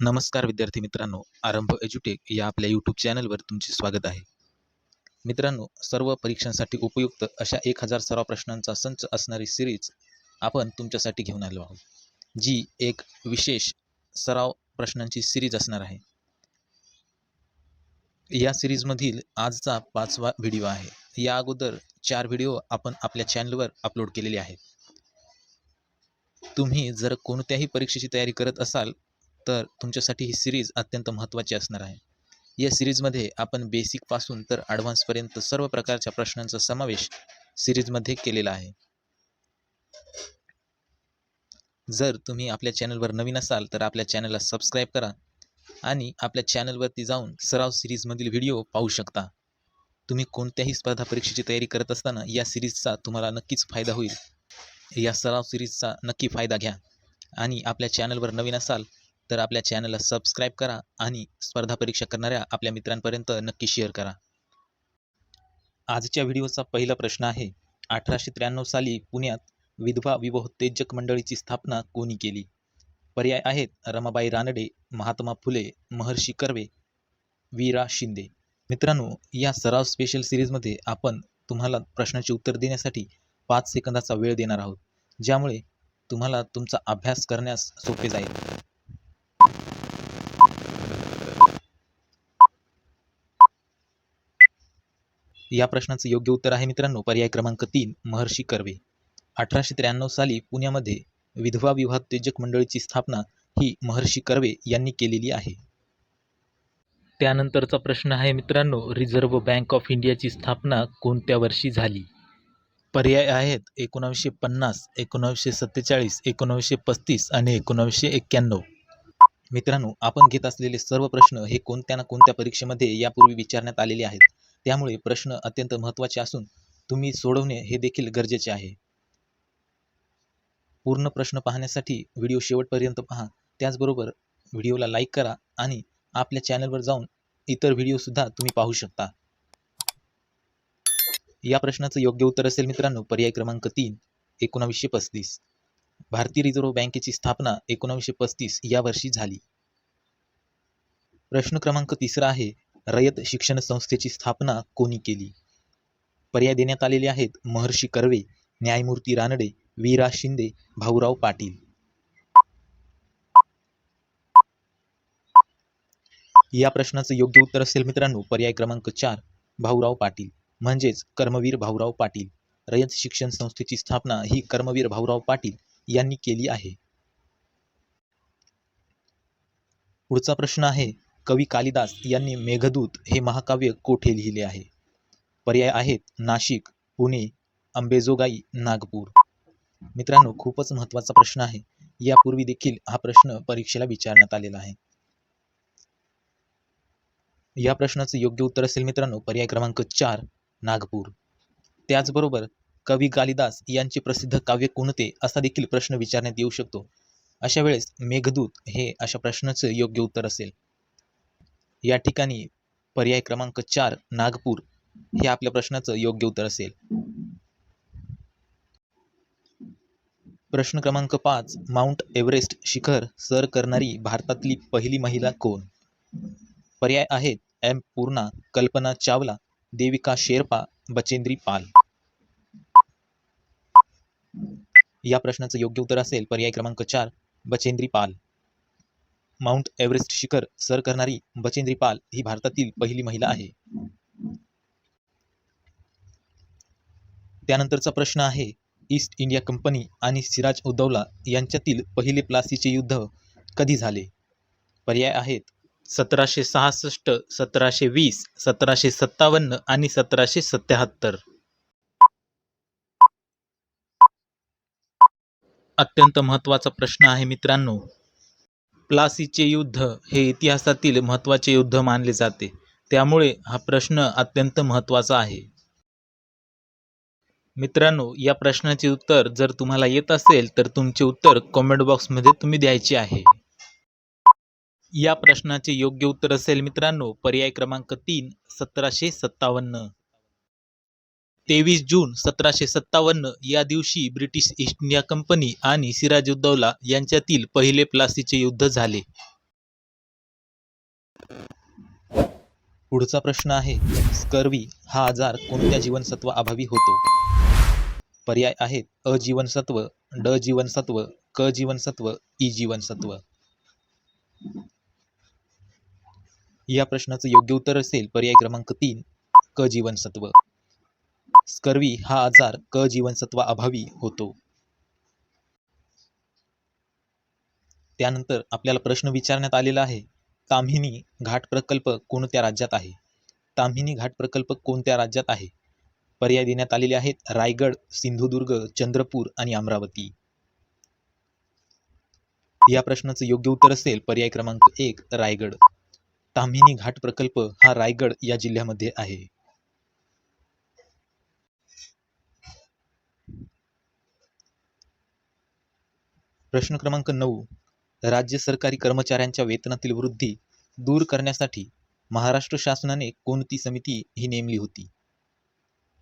नमस्कार विद्यार्थी मित्रांनो आरंभ एज्युटेक या आपल्या यूट्यूब चॅनलवर तुमचे स्वागत आहे. मित्रांनो सर्व परीक्षांसाठी उपयुक्त अशा एक हजार सराव प्रश्नांचा संच असणारी सिरीज आपण तुमच्यासाठी घेऊन आलो आहोत. जी एक विशेष सराव प्रश्नांची सिरीज असणार आहे. या सिरीजमधील आजचा पाचवा व्हिडिओ आहे. या अगोदर चार व्हिडिओ आपण आपल्या चॅनलवर अपलोड केलेले आहेत. तुम्ही जर कोणत्याही परीक्षेची तयारी करत असाल तर तुमच्यासाठी ही सिरीज अत्यंत महत्त्वाची असणार आहे. या सिरीजमध्ये आपण बेसिकपासून तर ॲडव्हान्सपर्यंत सर्व प्रकारच्या प्रश्नांचा समावेश सिरीजमध्ये केलेला आहे. जर तुम्ही आपल्या चॅनलवर नवीन असाल तर आपल्या चॅनलला सबस्क्राईब करा आणि आपल्या चॅनलवरती जाऊन सराव सिरीजमधील व्हिडिओ पाहू शकता. तुम्ही कोणत्याही स्पर्धा परीक्षेची तयारी करत असताना या सिरीजचा तुम्हाला नक्कीच फायदा होईल. या सराव सिरीजचा नक्की फायदा घ्या आणि आपल्या चॅनलवर नवीन असाल तर आपल्या चॅनलला सबस्क्राईब करा आणि स्पर्धा परीक्षा करणाऱ्या आपल्या मित्रांपर्यंत नक्की शेअर करा. आजच्या व्हिडिओचा पहिला प्रश्न आहे अठराशे त्र्याण्णव साली पुण्यात विधवा विवाहोत्तेजक मंडळीची स्थापना कोणी केली? पर्याय आहेत रमाबाई रानडे महात्मा फुले महर्षी कर्वे वीरा शिंदे. मित्रांनो या सराव स्पेशल सिरीजमध्ये आपण तुम्हाला प्रश्नाचे उत्तर देण्यासाठी पाच सेकंदाचा वेळ देणार आहोत ज्यामुळे तुम्हाला तुमचा अभ्यास करण्यास सोपे जाईल. या प्रश्नाचं योग्य उत्तर आहे मित्रांनो. पर्याय क्रमांक तीन महर्षी कर्वे. अठराशे त्र्याण्णव साली पुण्यामध्ये विधवा विवाहोत्तेजक मंडळीची स्थापना ही महर्षी कर्वे यांनी केलेली आहे. त्यानंतरचा प्रश्न आहे मित्रांनो रिझर्व्ह बँक ऑफ इंडियाची स्थापना कोणत्या वर्षी झाली? पर्याय आहेत एकोणावीसशे पन्नास एकोणावीसशे सत्तेचाळीस एकोणावीसशे पस्तीस आणि एकोणावीसशे एक्क्याण्णव. मित्रांनो आपण घेत असलेले सर्व प्रश्न हे कोणत्या ना कोणत्या परीक्षेमध्ये यापूर्वी विचारण्यात आलेले आहेत? त्यामुळे प्रश्न अत्यंत महत्त्वाचे असून तुम्ही सोडवणे हे देखील गरजेचे आहे. पूर्ण प्रश्न पाहण्यासाठी व्हिडिओ शेवटपर्यंत पहा. त्याचबरोबर व्हिडिओला लाईक करा आणि आपल्या चॅनलवर जाऊन इतर व्हिडिओसुद्धा तुम्ही पाहू शकता. या प्रश्नाचं योग्य उत्तर असेल मित्रांनो पर्याय क्रमांक तीन एकोणावीसशे पस्तीस. भारतीय रिझर्व्ह बँकेची स्थापना एकोणावीसशे पस्तीस या वर्षी झाली. प्रश्न क्रमांक तिसरा आहे रयत शिक्षण संस्थेची स्थापना कोणी केली? पर्याय देण्यात आलेले आहेत महर्षी कर्वे न्यायमूर्ती रानडे वीरा शिंदे भाऊराव पाटील. या प्रश्नाचं योग्य उत्तर असेल मित्रांनो पर्याय क्रमांक चार भाऊराव पाटील. म्हणजेच कर्मवीर भाऊराव पाटील. रयत शिक्षण संस्थेची स्थापना ही कर्मवीर भाऊराव पाटील यांनी केली आहे. पुढचा प्रश्न आहे कवी कालिदास यांनी मेघदूत हे महाकाव्य कोठे लिहिले आहे? पर्याय आहेत नाशिक पुणे अंबेजोगाई नागपूर. मित्रांनो खूपच महत्त्वाचा प्रश्न आहे. यापूर्वी देखील हा प्रश्न परीक्षेला विचारण्यात आलेला आहे. या प्रश्नाचं योग्य उत्तर असेल मित्रांनो पर्याय क्रमांक चार नागपूर. त्याचबरोबर कवी कालिदास यांचे प्रसिद्ध काव्य कोणते असा देखील प्रश्न विचारण्यात येऊ शकतो. अशा वेळेस मेघदूत हे अशा प्रश्नाचं योग्य उत्तर असेल. या ठिकाणी पर्याय क्रमांक चार नागपूर हे आपल्या प्रश्नाचं योग्य उत्तर असेल. प्रश्न क्रमांक पाच माउंट एव्हरेस्ट शिखर सर करणारी भारतातली पहिली महिला कोण? पर्याय आहेत एम. पूर्णा कल्पना चावला देविका शेर्पा बचेंद्री पाल. या प्रश्नाचं योग्य उत्तर असेल पर्याय क्रमांक चार बचेंद्री पाल. माउंट एव्हरेस्ट शिखर सर करणारी बचेंद्री पाल ही भारतातील पहिली महिला आहे. त्यानंतरचा प्रश्न आहे ईस्ट इंडिया कंपनी आणि सिराज उद्दौला यांच्यातील पहिले प्लासीचे युद्ध कधी झाले? पर्याय आहेत सतराशे सहासष्ट सतराशे वीस सतराशे सत्तावन्न आणि सतराशे सत्याहत्तर. अत्यंत महत्त्वाचा प्रश्न आहे मित्रांनो प्लासीचे युद्ध हे इतिहासातील महत्त्वाचे युद्ध मानले जाते. त्यामुळे हा प्रश्न अत्यंत महत्त्वाचा आहे. मित्रांनो या प्रश्नाचे उत्तर जर तुम्हाला येत असेल तर तुमचे उत्तर कॉमेंट बॉक्समध्ये तुम्ही द्यायचे आहे. या प्रश्नाचे योग्य उत्तर असेल मित्रांनो पर्याय क्रमांक तीन सतराशे सत्तावन्न. तेवीस जून सतराशे सत्तावन्न या दिवशी ब्रिटिश ईस्ट इंडिया कंपनी आणि सिराजुद्दौला यांच्यातील पहिले प्लासीचे युद्ध झाले. पुढचा प्रश्न आहे स्कर्वी हा आजार कोणत्या जीवनसत्व अभावी होतो? पर्याय आहेत अ जीवनसत्व ड जीवनसत्व क जीवनसत्व ई जीवनसत्व या प्रश्नाचं योग्य उत्तर असेल पर्याय क्रमांक तीन क जीवनसत्व स्कर्वी हा आजार क जीवनसत्व अभावी होतो. त्यानंतर आपल्याला प्रश्न विचारण्यात आलेला आहे ताम्हिनी घाट प्रकल्प कोणत्या राज्यात आहे? ताम्हिनी घाट प्रकल्प कोणत्या राज्यात आहे? पर्याय देण्यात आलेले आहेत रायगड सिंधुदुर्ग चंद्रपूर आणि अमरावती. या प्रश्नाचं योग्य उत्तर असेल पर्याय क्रमांक एक रायगड. ताम्हिनी घाट प्रकल्प हा रायगड या जिल्ह्यामध्ये आहे. प्रश्न क्रमांक नऊ. राज्य सरकारी कर्मचाऱ्यांच्या वेतनातील वृद्धी दूर करण्यासाठी महाराष्ट्र शासनाने कोणती समिती ही नेमली होती?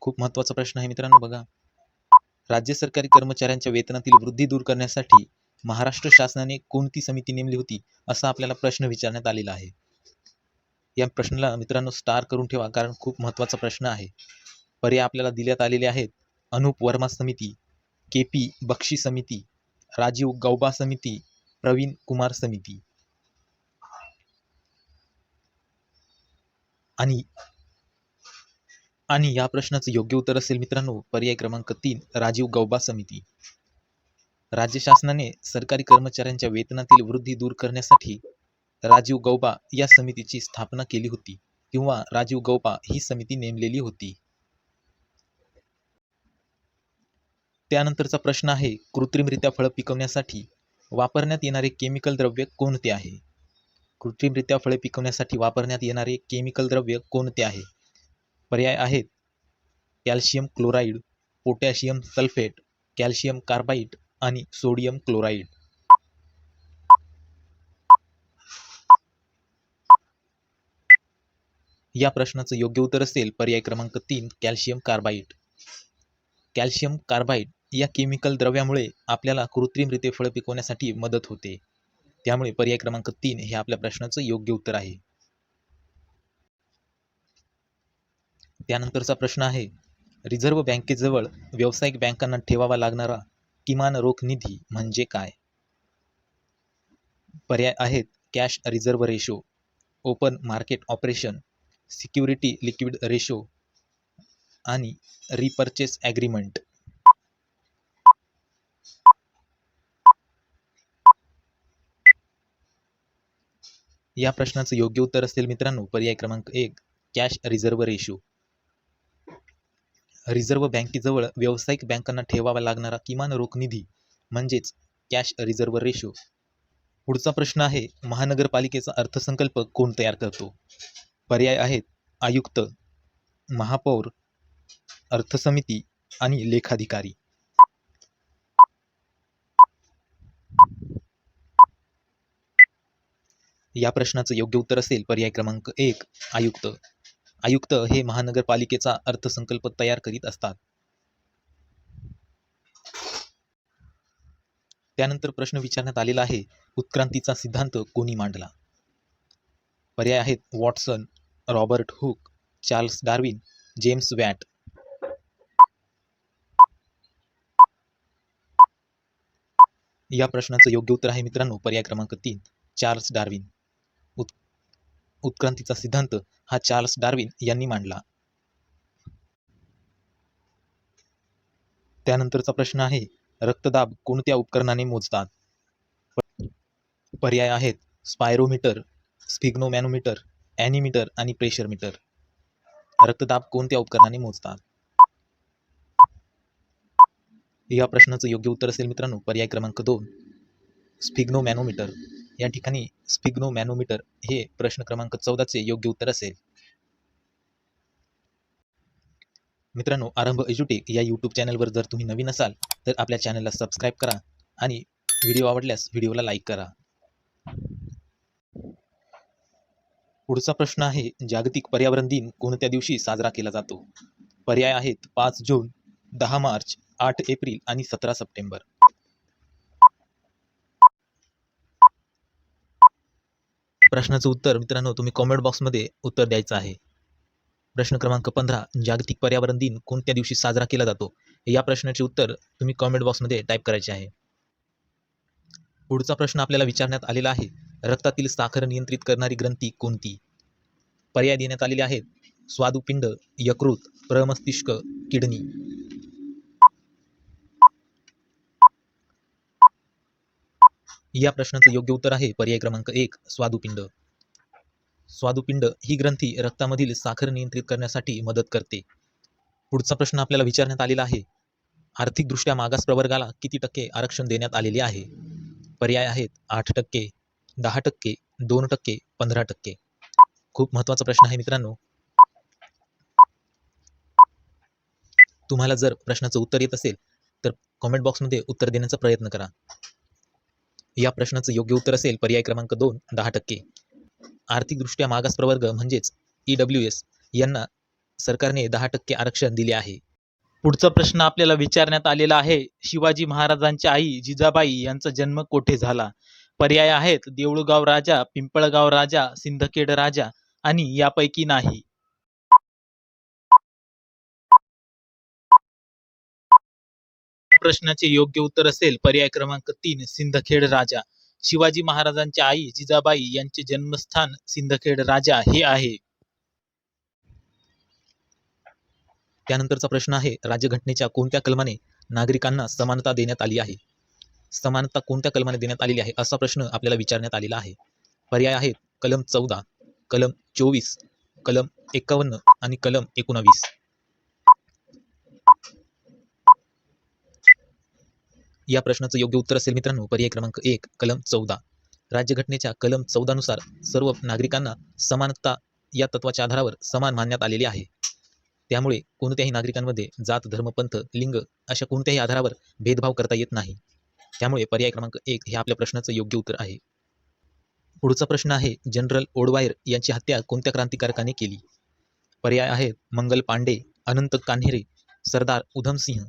खूप महत्त्वाचा प्रश्न आहे मित्रांनो बघा. राज्य सरकारी कर्मचाऱ्यांच्या वेतनातील वृद्धी दूर करण्यासाठी महाराष्ट्र शासनाने कोणती समिती नेमली होती असा आपल्याला प्रश्न विचारण्यात आलेला आहे. या प्रश्नाला मित्रांनो स्टार करून ठेवा कारण खूप महत्त्वाचा प्रश्न आहे. पर्याय आपल्याला दिल्यात आलेले आहेत. अनुप वर्मा समिती के पी बक्षी समिती राजीव गौबा समिती प्रवीण कुमार समिती. आणि आणि या प्रश्नाचं योग्य उत्तर असेल मित्रांनो पर्याय क्रमांक तीन राजीव गौबा समिती. राज्य शासनाने सरकारी कर्मचाऱ्यांच्या वेतनातील वृद्धी दूर करण्यासाठी राजीव गौबा या समितीची स्थापना केली होती किंवा राजीव गौबा ही समिती नेमलेली होती. त्यानंतरचा प्रश्न आहे कृत्रिमरित्या फळं पिकवण्यासाठी वापरण्यात येणारे केमिकल द्रव्य कोणते आहे? कृत्रिमरित्या फळे पिकवण्यासाठी वापरण्यात येणारे केमिकल द्रव्य कोणते आहे? पर्याय आहेत calcium chloride potassium sulphate calcium carbide आणि सोडियम क्लोराईड. या प्रश्नाचं योग्य उत्तर असेल पर्याय क्रमांक तीन कॅल्शियम कार्बाईड. कॅल्शियम कार्बाईड या केमिकल द्रव्यामुळे आपल्याला कृत्रिमरित्या फळं पिकवण्यासाठी मदत होते. त्यामुळे पर्याय क्रमांक तीन हे आपल्या प्रश्नाचं योग्य उत्तर आहे. त्यानंतरचा प्रश्न आहे रिझर्व्ह बँकेजवळ व्यावसायिक बँकांना ठेवावा लागणारा किमान रोख निधी म्हणजे काय? पर्याय आहेत cash reserve ratio open market operation security liquid ratio आणि रिपर्चेस ॲग्रीमेंट. या प्रश्नाचं योग्य उत्तर असेल मित्रांनो पर्याय क्रमांक एक कॅश रिझर्व्ह रेशो रिझर्व्ह बँकेजवळ व्यावसायिक बँकांना ठेवावा लागणारा किमान रोख निधी म्हणजेच कॅश रिझर्व्ह रेशो पुढचा प्रश्न आहे महानगरपालिकेचा अर्थसंकल्प कोण तयार करतो? पर्याय आहेत आयुक्त महापौर अर्थसमिती आणि लेखाधिकारी. या प्रश्नाचं योग्य उत्तर असेल पर्याय क्रमांक एक आयुक्त. आयुक्त हे महानगरपालिकेचा अर्थसंकल्प तयार करीत असतात. त्यानंतर प्रश्न विचारण्यात आलेला आहे उत्क्रांतीचा सिद्धांत कोणी मांडला? पर्याय आहेत Watson Robert Hooke Charles Darwin James Watt. या प्रश्नाचं योग्य उत्तर आहे मित्रांनो पर्याय क्रमांक तीन चार्ल्स डार्विन. उत्क्रांतीचा सिद्धांत हा चार्ल्स डार्विन यांनी मांडला. त्यानंतरचा प्रश्न आहे रक्तदाब कोणत्या उपकरणाने मोजतात? पर्याय आहेत स्पायरोमीटर स्फिग्नोमॅनोमीटर ॲनिमीटर आणि प्रेशर मीटर. रक्तदाब कोणत्या उपकरणाने मोजतात? या प्रश्नाचं योग्य उत्तर असेल मित्रांनो पर्याय क्रमांक दोन स्फिग्नोमॅनोमीटर. या ठिकाणी स्फिग्नोमॅनोमीटर हे प्रश्न क्रमांक चौदाचे योग्य उत्तर असेल. मित्रांनो आरंभ एज्युटेक या यूट्यूब चॅनलवर जर तुम्ही नवीन असाल तर आपल्या चॅनलला सबस्क्राईब करा आणि व्हिडिओ आवडल्यास व्हिडिओला लाईक करा. पुढचा प्रश्न आहे जागतिक पर्यावरण दिन कोणत्या दिवशी साजरा केला जातो? पर्याय आहेत पाच जून दहा मार्च आठ एप्रिल आणि सतरा सप्टेंबर. प्रश्नाचं उत्तर मित्रांनो तुम्ही कॉमेंट बॉक्समध्ये उत्तर द्यायचं आहे. प्रश्न क्रमांक पंधरा जागतिक पर्यावरण दिन कोणत्या दिवशी साजरा केला जातो? या प्रश्नाचे उत्तर तुम्ही कॉमेंट बॉक्समध्ये टाईप करायचे आहे. पुढचा प्रश्न आपल्याला विचारण्यात आलेला आहे रक्तातील साखर नियंत्रित करणारी ग्रंथी कोणती? पर्याय देण्यात आलेले आहेत स्वादुपिंड यकृत प्रमस्तिष्क किडनी. या प्रश्नाचं योग्य उत्तर आहे पर्याय क्रमांक एक स्वादुपिंड. स्वादुपिंड ही ग्रंथी रक्तामधील साखर नियंत्रित करण्यासाठी मदत करते. पुढचा प्रश्न आपल्याला विचारण्यात आलेला आहे. आर्थिकदृष्ट्या मागास प्रवर्गाला किती टक्के आरक्षण देण्यात आलेले आहे? पर्याय आहेत आठ टक्के दहा टक्के दोन टक्के पंधरा टक्के. खूप महत्त्वाचा प्रश्न आहे मित्रांनो. तुम्हाला जर प्रश्नाचं उत्तर येत असेल तर कॉमेंट बॉक्समध्ये उत्तर देण्याचा प्रयत्न करा. या प्रश्नाचं योग्य उत्तर असेल पर्याय क्रमांक दोन दहा टक्के. आर्थिकदृष्ट्या मागास प्रवर्ग म्हणजेच ई डब्ल्यू एस यांना सरकारने दहा टक्के आरक्षण दिले आहे. पुढचा प्रश्न आपल्याला विचारण्यात आलेला आहे शिवाजी महाराजांच्या आई जिजाबाई यांचा जन्म कोठे झाला? पर्याय आहेत देऊळगाव राजा पिंपळगाव राजा सिंदखेड राजा आणि यापैकी नाही. प्रश्नाचे योग्य उत्तर असेल पर्याय क्रमांक तीन सिंदखेड राजा. शिवाजी महाराजांच्या आई जिजाबाई यांचे जन्मस्थान सिंदखेड राजा हे आहे. त्यानंतरचा प्रश्न आहे राज्यघटनेच्या कोणत्या कलमाने नागरिकांना समानता देण्यात आली आहे? समानता कोणत्या कलमाने देण्यात आलेली आहे? असा प्रश्न आपल्याला विचारण्यात आलेला आहे. पर्याय आहेत कलम चौदा कलम चोवीस कलम एकावन्न आणि कलम एकोणावीस. या प्रश्नाचं योग्य उत्तर असेल मित्रांनो पर्याय क्रमांक एक कलम चौदा. राज्यघटनेच्या कलम चौदानुसार सर्व नागरिकांना समानता या तत्वाच्या आधारावर समान मानण्यात आलेले आहे. त्यामुळे कोणत्याही नागरिकांमध्ये जात धर्म पंथ लिंग अशा कोणत्याही आधारावर भेदभाव करता येत नाही. त्यामुळे पर्याय क्रमांक एक हे आपल्या प्रश्नाचं योग्य उत्तर आहे. पुढचा प्रश्न आहे जनरल ओडवायर यांची हत्या कोणत्या क्रांतिकारकाने केली? पर्याय आहेत मंगल पांडे अनंत कान्हेरे सरदार उधमसिंह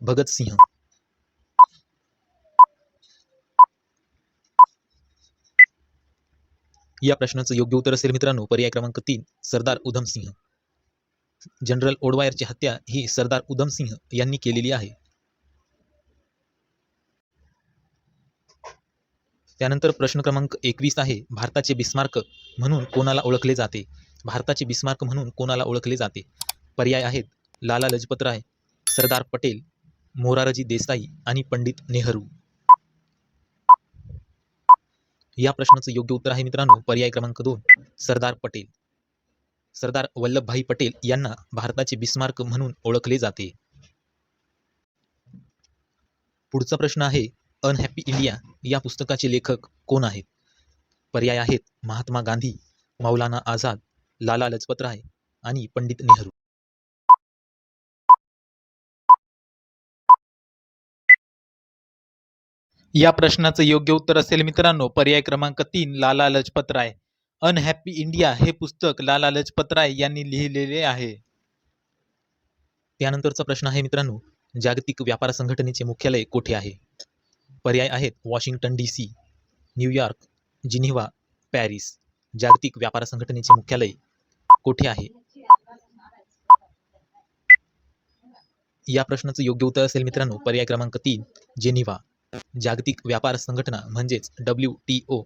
भगतसिंह. या प्रश्नाचं योग्य उत्तर असेल मित्रांनो पर्याय क्रमांक तीन सरदार उधमसिंह जनरल ओडवायरची हत्या ही सरदार उधमसिंह यांनी केलेली आहे. त्यानंतर प्रश्न क्रमांक एकवीस आहे भारताचे बिस्मार्क म्हणून कोणाला ओळखले जाते? भारताचे बिस्मार्क म्हणून कोणाला ओळखले जाते? पर्याय आहेत लाला लजपतराय सरदार पटेल मोरारजी देसाई आणि पंडित नेहरू. या प्रश्नाचं योग्य उत्तर आहे मित्रांनो. पर्याय क्रमांक दोन सरदार पटेल. सरदार वल्लभभाई पटेल यांना भारताचे बिस्मार्क म्हणून ओळखले जाते. पुढचा प्रश्न आहे अनहॅपी इंडिया या पुस्तकाचे लेखक कोण आहेत? पर्याय आहेत महात्मा गांधी मौलाना आझाद लाला लजपतराय आणि पंडित नेहरू. या प्रश्नाचं योग्य उत्तर असेल मित्रांनो पर्याय क्रमांक तीन लाला लजपत राय अनहॅपी इंडिया हे पुस्तक लाला लजपत राय यांनी लिहिलेले आहे. त्यानंतरचा प्रश्न आहे मित्रांनो जागतिक व्यापार संघटनेचे मुख्यालय कोठे आहे? पर्याय आहेत Washington D C New York Geneva Paris. जागतिक व्यापार संघटनेचे मुख्यालय कोठे आहे? या प्रश्नाचं योग्य उत्तर असेल मित्रांनो पर्याय क्रमांक तीन जेनिव्हा. जागतिक व्यापार संघटना म्हणजेच डब्ल्यू टी ओ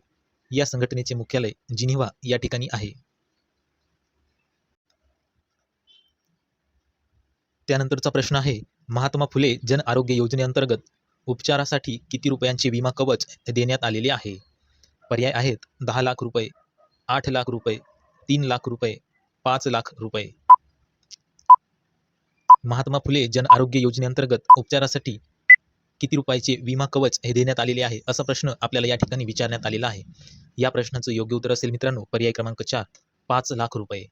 या संघटनेचे मुख्यालय जिनिव्हा या ठिकाणी आहे. त्यानंतरचा प्रश्न आहे महात्मा फुले जन आरोग्य योजनेअंतर्गत उपचारासाठी किती रुपयांचे विमा कवच देण्यात आलेले आहे? पर्याय आहेत दहा लाख रुपये आठ लाख रुपये तीन लाख रुपये पाच लाख रुपये. महात्मा फुले जन आरोग्य योजनेअंतर्गत उपचारासाठी किती रुपयाचे विमा कवच हे देण्यात आलेले आहे? असा प्रश्न आपल्याला या ठिकाणी विचारण्यात आलेला आहे. या प्रश्नाचं योग्य उत्तर असेल मित्रांनो पर्याय क्रमांक चार पाच लाख रुपये.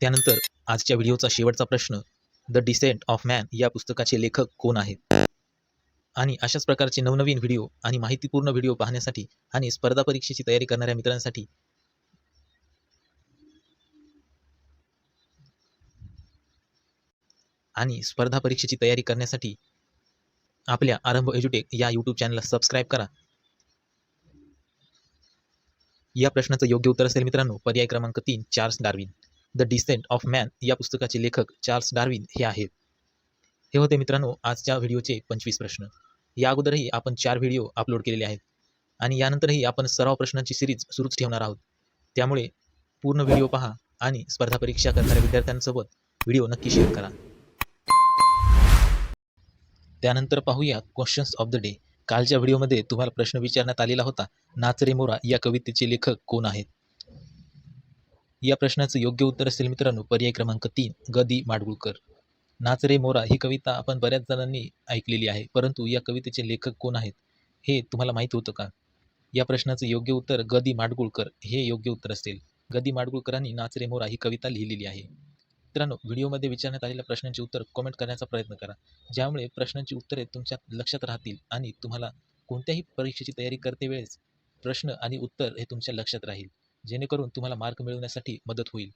त्यानंतर आजच्या व्हिडिओचा शेवटचा प्रश्न द डिसेंट ऑफ मॅन या पुस्तकाचे लेखक कोण आहेत? आणि अशाच प्रकारचे नवनवीन व्हिडिओ आणि माहितीपूर्ण व्हिडिओ पाहण्यासाठी आणि स्पर्धा परीक्षेची तयारी करणाऱ्या मित्रांसाठी आणि स्पर्धा परीक्षेची तयारी करण्यासाठी आपल्या आरंभ एज्युटेक या यूट्यूब चॅनलला सबस्क्राईब करा. या प्रश्नाचं योग्य उत्तर असेल मित्रांनो पर्याय क्रमांक तीन Charles Darwin. The descent of man या पुस्तकाचे लेखक चार्ल्स डार्विन हे आहेत. हे होते मित्रांनो आजच्या व्हिडिओचे पंचवीस प्रश्न. या अगोदरही आपण चार व्हिडिओ अपलोड केलेले आहेत. आणि यानंतरही आपण सराव प्रश्नांची सिरीज सुरूच ठेवणार आहोत. त्यामुळे पूर्ण व्हिडिओ पहा आणि स्पर्धा परीक्षा करणाऱ्या विद्यार्थ्यांसोबत व्हिडिओ नक्की शेअर करा. त्यानंतर पाहूया क्वेश्चन्स ऑफ द डे कालच्या व्हिडिओमध्ये तुम्हाला प्रश्न विचारण्यात आलेला होता नाच रे मोरा या कवितेचे लेखक कोण आहेत? या प्रश्नाचं योग्य उत्तर असेल मित्रांनो पर्याय क्रमांक तीन ग दी माडगुळकर. नाच रे मोरा ही कविता आपण बऱ्याच जणांनी ऐकलेली आहे परंतु या कवितेचे लेखक कोण आहेत हे तुम्हाला माहीत होतं का? या प्रश्नाचं योग्य उत्तर ग दी माडगुळकर हे योग्य उत्तर असेल. ग दी माडगुळकरांनी नाच रे मोरा ही कविता लिहिलेली आहे. मित्रांनो व्हिडिओमध्ये विचारण्यात आलेल्या प्रश्नांची उत्तर कमेंट करण्याचा प्रयत्न करा. ज्यामुळे प्रश्नांची उत्तरे तुमच्या लक्षात राहतील आणि तुम्हाला कोणत्याही परीक्षेची तयारी करते वेळेस प्रश्न आणि उत्तर हे तुमच्या लक्षात राहील. जेणेकरून तुम्हाला मार्क मिळवण्यासाठी मदत होईल.